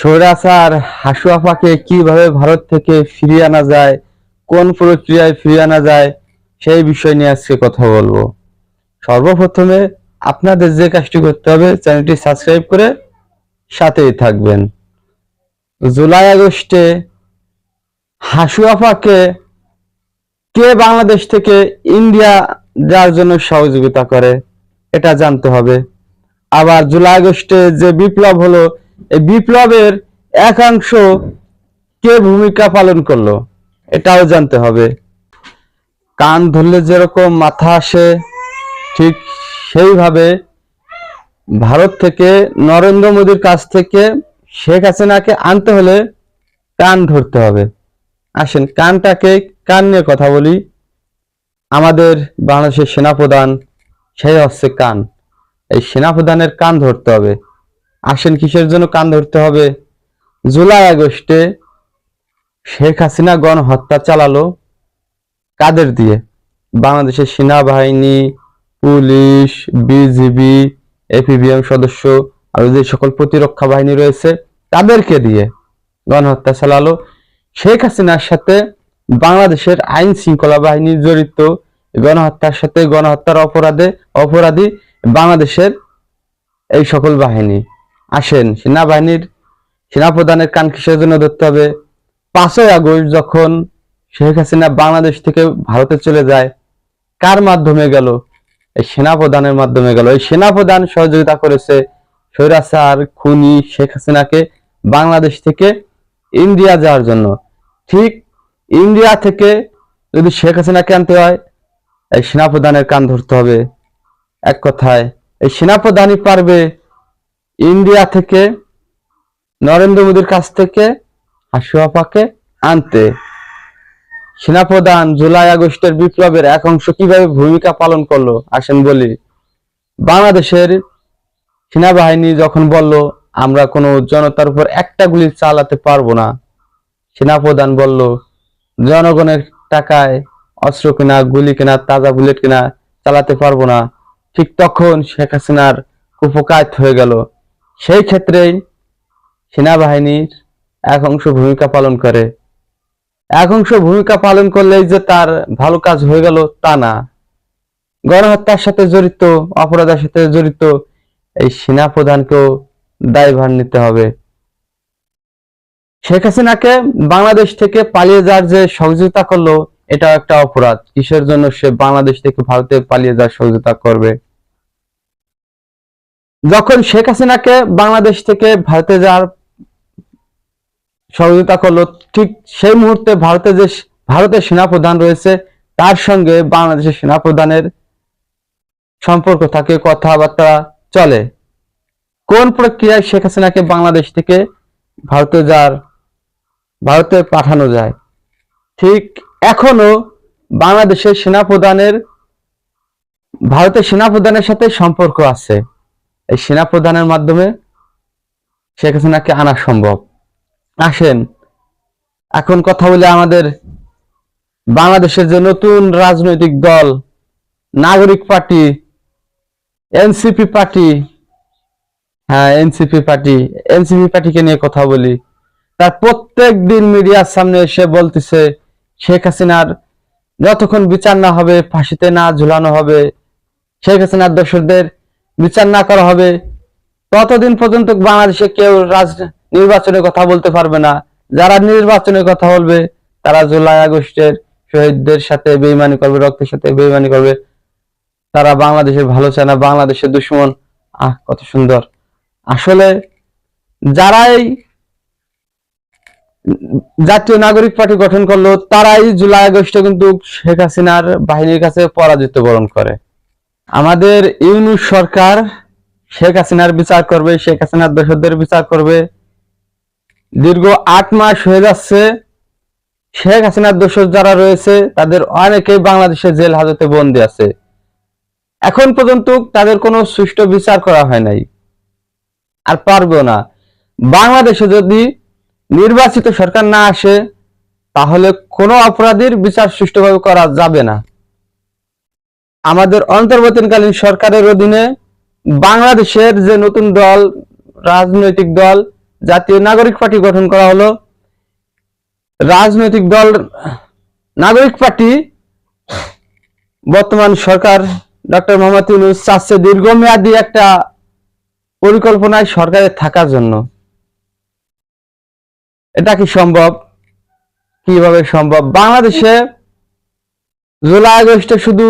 সৌরাচার হাসু আপাকে কীভাবে ভারত থেকে ফিরিয়ে আনা যায়, কোন প্রক্রিয়ায় ফিরিয়ে আনা যায়, সেই বিষয় নিয়ে আজকে কথা বলব। সর্বপ্রথমে আপনাদের যে কাজটি করতে হবে, চ্যানেলটি সাবস্ক্রাইব করে সাথেই থাকবেন। জুলাই আগস্টে হাসু আপাকে কে বাংলাদেশ থেকে ইন্ডিয়া যাওয়ার জন্য সহযোগিতা করে, এটা জানতে হবে। আবার জুলাই আগস্টে যে বিপ্লব হলো এই বিপ্লবের একাংশ কে ভূমিকা পালন করল, এটাও জানতে হবে। কান ধরলে যেরকম মাথা আসে, ঠিক সেইভাবে ভারত থেকে নরেন্দ্র মোদীর কাছ থেকে শেখ হাসিনাকে আনতে হলে কান ধরতে হবে। আসেন, কানটাকে কান নিয়ে কথা বলি। আমাদের বাংলাদেশের সেনাপ্রধান, সেই হচ্ছে কান। এই সেনাপ্রধানের কান ধরতে হবে। আসেন কিসের জন্য কান ধরতে হবে? জুলাই আগস্টে শেখ হাসিনা গণহত্যা চালালো কাদের দিয়ে? বাংলাদেশের সেনাবাহিনী, পুলিশ, বিজিবি এপিবিএম সদস্য, আর যে সকল প্রতিরক্ষা বাহিনী রয়েছে, তাদেরকে দিয়ে গণহত্যা চালালো। শেখ হাসিনার সাথে বাংলাদেশের আইন শৃঙ্খলা বাহিনী জড়িত, গণহত্যার সাথে গণহত্যার অপরাধে অপরাধী বাংলাদেশের এই সকল বাহিনী। আসেন। সেনাবাহিনীর সেনাপ্রধানের কান কিসের জন্য ধরতে হবে? পাঁচই আগস্ট যখন শেখ হাসিনা বাংলাদেশ থেকে ভারতে চলে যায়, কার মাধ্যমে গেল? এই সেনাপ্রধানের মাধ্যমে গেল। এই সেনাপ্রধান সহযোগিতা করেছে স্বৈরাচার খুনি শেখ হাসিনাকে বাংলাদেশ থেকে ইন্ডিয়া যাওয়ার জন্য। ঠিক ইন্ডিয়া থেকে যদি শেখ হাসিনাকে আনতে হয়, এই সেনাপ্রধানের কান ধরতে হবে। এক কথায়, এই সেনাপ্রধানই পারবে ইন্ডিয়া থেকে, নরেন্দ্র মোদীর কাছ থেকে হাসুয়াপাকে আনতে। সেনাপ্রধান জুলাই আগস্টের বিপ্লবের এক অংশ কীভাবে ভূমিকা পালন করল, আসেন বলি। বাংলাদেশের সেনাবাহিনী যখন বলল, আমরা কোনো জনতার উপর একটা গুলি চালাতে পারব না, সেনাপ্রধান বলল, জনগণের টাকায় অস্ত্র কেনা, গুলি কেনা, তাজা বুলেট কেনা চালাতে পারব না। ঠিক তখন শেখ হাসিনার কুপকাত হয়ে গেল। সেই ক্ষেত্রেই সেনাবাহিনীর এক অংশ ভূমিকা পালন করে। এক অংশ ভূমিকা পালন করলেই যে তার ভালো কাজ হয়ে গেল তা না। গণহত্যার সাথে জড়িত, অপরাধের সাথে জড়িত এই সেনা প্রধানকেও দায়ভার নিতে হবে। শেখ হাসিনাকে বাংলাদেশ থেকে পালিয়ে যাওয়ার যে সহযোগিতা করল এটা একটা অপরাধ। কিসের জন্য সে বাংলাদেশ থেকে ভারতে পালিয়ে যাওয়ার সহযোগিতা করবে? যখন শেখ হাসিনাকে বাংলাদেশ থেকে ভারতে যাওয়ার সহযোগিতা করল, ঠিক সেই মুহূর্তে ভারতে যে ভারতের সেনাপ্রধান রয়েছে, তার সঙ্গে বাংলাদেশের সেনাপ্রধানের সম্পর্ক থাকে, কথাবার্তা চলে। কোন প্রক্রিয়ায় শেখ হাসিনাকে বাংলাদেশ থেকে ভারতে যার ভারতে পাঠানো যায়? ঠিক এখনও বাংলাদেশের সেনাপ্রধানের, ভারতের সেনাপ্রধানের সাথে সম্পর্ক আছে। এই সেনাপ্রধানের মাধ্যমে শেখ হাসিনাকে আনা সম্ভব। আসেন, এখন কথা বলে আমাদের বাংলাদেশের যে নতুন রাজনৈতিক দল, নাগরিক পার্টি, এনসিপি পার্টি হ্যাঁ এনসিপি পার্টি, এনসিপি পার্টিকে নিয়ে কথা বলি। তার প্রত্যেক দিন মিডিয়ার সামনে এসে বলতেছে, শেখ হাসিনার যতক্ষণ বিচার না হবে, ফাঁসিতে না ঝুলানো হবে, শেখ হাসিনার দোষরদের বিচার না করা হবে। ততদিন পর্যন্ত বাংলাদেশে কেউ রাজ নির্বাচনের কথা বলতে পারবে না। যারা নির্বাচনের কথা বলবে, তারা জুলাই আগস্টের শহীদদের সাথে বেইমানি করবে, রক্তের সাথে বেইমানি করবে। তারা বাংলাদেশের ভালো চায় না, বাংলাদেশের দুশ্মন। আহ, কত সুন্দর। আসলে যারাই জাতীয় নাগরিক পার্টি গঠন করল, তারাই জুলাই আগস্টে কিন্তু শেখ হাসিনার বাহিনীর কাছে পরাজিত বরণ করে। আমাদের ইউনুস সরকার শেখ হাসিনার বিচার করবে, শেখ হাসিনার দোষদের বিচার করবে। দীর্ঘ আট মাস হয়ে যাচ্ছে, শেখ হাসিনার দোষর যারা রয়েছে, তাদের অনেকেই বাংলাদেশের জেল হাজতে বন্দী আছে। এখন পর্যন্ত তাদের কোনো সুষ্ঠু বিচার করা হয় নাই। আর পারবেও না। বাংলাদেশে যদি নির্বাচিত সরকার না আসে, তাহলে কোনো অপরাধীর বিচার সুষ্ঠুভাবে করা যাবে না। আমাদের অন্তর্বর্তীকালীন সরকারের অধীনে বাংলাদেশের যে নতুন দল, রাজনৈতিক দল, জাতীয় নাগরিক পার্টি গঠন করা হলো, রাজনৈতিক দল, নাগরিক পার্টি বর্তমান সরকার ডক্টর মোহাম্মদ ইউনুস চাচ্ছে দীর্ঘমেয়াদী একটা পরিকল্পনায় সরকারে থাকার জন্য। এটা কি সম্ভব? কীভাবে সম্ভব? বাংলাদেশে জুলাই আগস্টে শুধু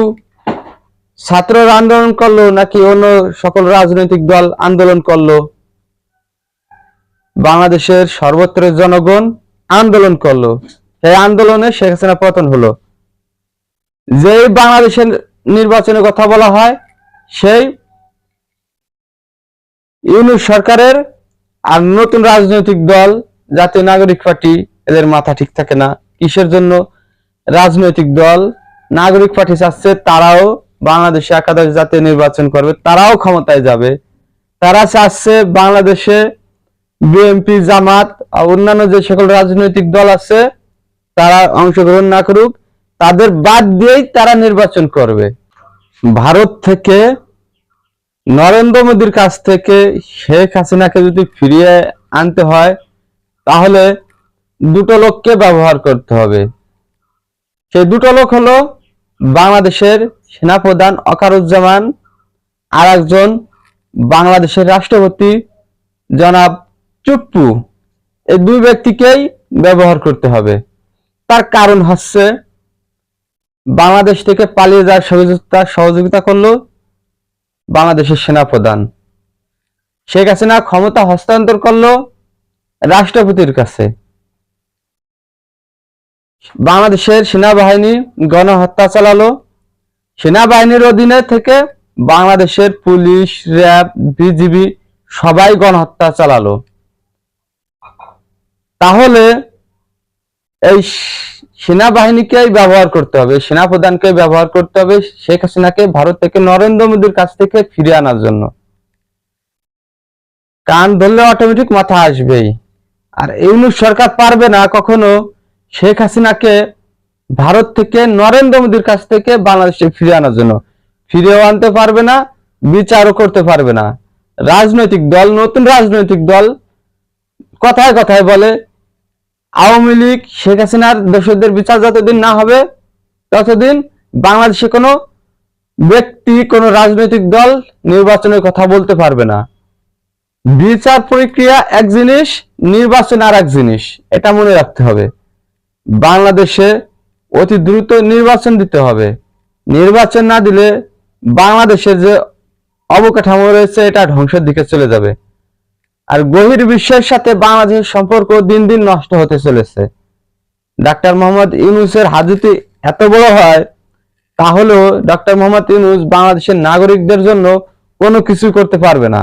ছাত্ররা আন্দোলন করল নাকি অন্য সকল রাজনৈতিক দল আন্দোলন করল? বাংলাদেশের সর্বত্র জনগণ আন্দোলন করল। সেই আন্দোলনে শেখ হাসিনা পতন হলো। যেই বাংলাদেশের নির্বাচনের কথা বলা হয়, সেই ইউনুস সরকারের আর নতুন রাজনৈতিক দল, জাতীয় নাগরিক পার্টি, এদের মাথা ঠিক থাকে না। কিসের জন্য? রাজনৈতিক দল, নাগরিক পার্টি চাচ্ছে তারাও বাংলাদেশে একাদশ জাতীয় নির্বাচন করবে, তারাও ক্ষমতায় যাবে। তারা চাচ্ছে বাংলাদেশে বিএনপি জামাত অন্যান্য যে সকল রাজনৈতিক দল আছে, তারা অংশগ্রহণ না করুক, তাদের বাদ দিয়েই তারা নির্বাচন করবে। ভারত থেকে নরেন্দ্র মোদীর কাছ থেকে শেখ হাসিনাকে যদি ফিরিয়ে আনতে হয়, তাহলে দুটো লোককে ব্যবহার করতে হবে। সেই দুটো লোক হলো বাংলাদেশের সেনাপ্রধান অকারুজ্জামান আর একজন বাংলাদেশের রাষ্ট্রপতি জনাব চুপ্পু। এই দুই ব্যক্তিকেই ব্যবহার করতে হবে। তার কারণ হচ্ছে, বাংলাদেশ থেকে পালিয়ে যাওয়ার সহযোগিতা সহযোগিতা করল বাংলাদেশের সেনাপ্রধান। শেখ হাসিনা ক্ষমতা হস্তান্তর করল রাষ্ট্রপতির কাছে। বাংলাদেশের সেনাবাহিনী গণহত্যা চালালো। সেনাবাহিনীর অধীনে থেকে বাংলাদেশের পুলিশ, র্যাব, বিজিবি সবাই গণহত্যা চালালো। তাহলে এই সেনাবাহিনীকেই ব্যবহার করতে হবে সেনাপ্রধানকে ব্যবহার করতে হবে শেখ হাসিনাকে ভারত থেকে নরেন্দ্র মোদীর কাছ থেকে ফিরে আনার জন্য। কান ধরলে অটোমেটিক মাথা আসবেই। আর ইউনুস সরকার পারবে না কখনো শেখ হাসিনাকে ভারত থেকে নরেন্দ্র মোদীর কাছ থেকে বাংলাদেশে ফিরে আনার জন্য। ফিরিয়েও আনতে পারবে না, বিচারও করতে পারবে না। রাজনৈতিক দল, নতুন রাজনৈতিক দল কথায় কথায় বলে, আওয়ামী লীগ, শেখ হাসিনার দোষদের বিচার যতদিন না হবে, ততদিন বাংলাদেশে কোনো ব্যক্তি, কোনো রাজনৈতিক দল নির্বাচনের কথা বলতে পারবে না। বিচার প্রক্রিয়া এক জিনিস, নির্বাচন আর এক জিনিস, এটা মনে রাখতে হবে। বাংলাদেশে অতি দ্রুত নির্বাচন দিতে হবে। নির্বাচন না দিলে বাংলাদেশের যে অবকাঠামো রয়েছে, এটা ধ্বংসের দিকে চলে যাবে। আর গভীর বিশ্বের সাথে বাংলাদেশের সম্পর্ক দিন দিন নষ্ট হতে চলেছে। ডাক্তার মোহাম্মদ ইউনুসের হাত যদি এত বড় হয়, তাহলেও ডাক্তার মোহাম্মদ ইউনুস বাংলাদেশের নাগরিকদের জন্য কোনো কিছু করতে পারবে না।